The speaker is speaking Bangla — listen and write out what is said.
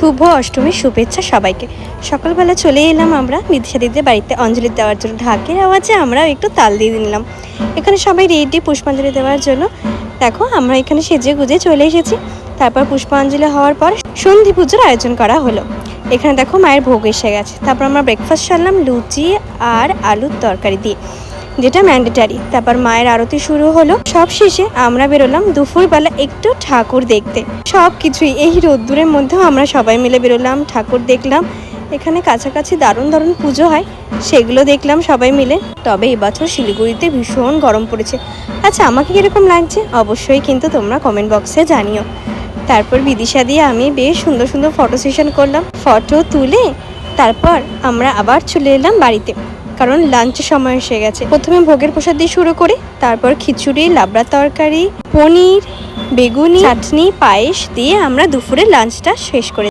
শুভ অষ্টমীর শুভেচ্ছা সবাইকে। সকালবেলা চলে এলাম আমরা বিদিশা দিদিদের বাড়িতে। অঞ্জলি দেওয়ার জন্য ঢাকের আওয়াজে আমরাও একটু তাল দিয়ে নিলাম। এখানে সবাই রেডি পুষ্পাঞ্জলি দেওয়ার জন্য। দেখো, আমরা এখানে সেজে গুজে চলে এসেছি। তারপর পুষ্পাঞ্জলি হওয়ার পর সন্ধি পুজোর আয়োজন করা হলো। এখানে দেখো মায়ের ভোগ এসে গেছে। তারপর আমরা ব্রেকফাস্ট সারলাম, লুচি আর আলুর তরকারি দিয়ে। যেটা ম্যান্ডেটারি তারপর মায়ের আরতি শুরু হলো। সব শেষে আমরা বেরোলাম দুপুরবেলা একটু ঠাকুর দেখতে। সব কিছুই এই রোদ্দুরের মধ্যেও আমরা সবাই মিলে বেরোলাম, ঠাকুর দেখলাম। এখানে কাছাকাছি দারুণ দারুণ পুজো হয়, সেগুলো দেখলাম সবাই মিলে। তবে এবছর শিলিগুড়িতে ভীষণ গরম পড়েছে। আচ্ছা আমাকে কীরকম লাগছে? অবশ্যই কিন্তু তোমরা কমেন্ট বক্সে জানিও। তারপর বিদিশা দিয়ে আমি বেশ সুন্দর সুন্দর ফটো সেশন করলাম। ফটো তুলে তারপর আমরা আবার চলে এলাম বাড়িতে। কারণ লাঞ্চের সময় এসে গেছে। প্রথমে ভোগের প্রসাদ দিয়ে শুরু করি, তারপর খিচুড়ি, লাবড়া তরকারি, পনির, বেগুনি, চাটনি, পায়েস দিয়ে আমরা দুপুরে লাঞ্চটা শেষ করে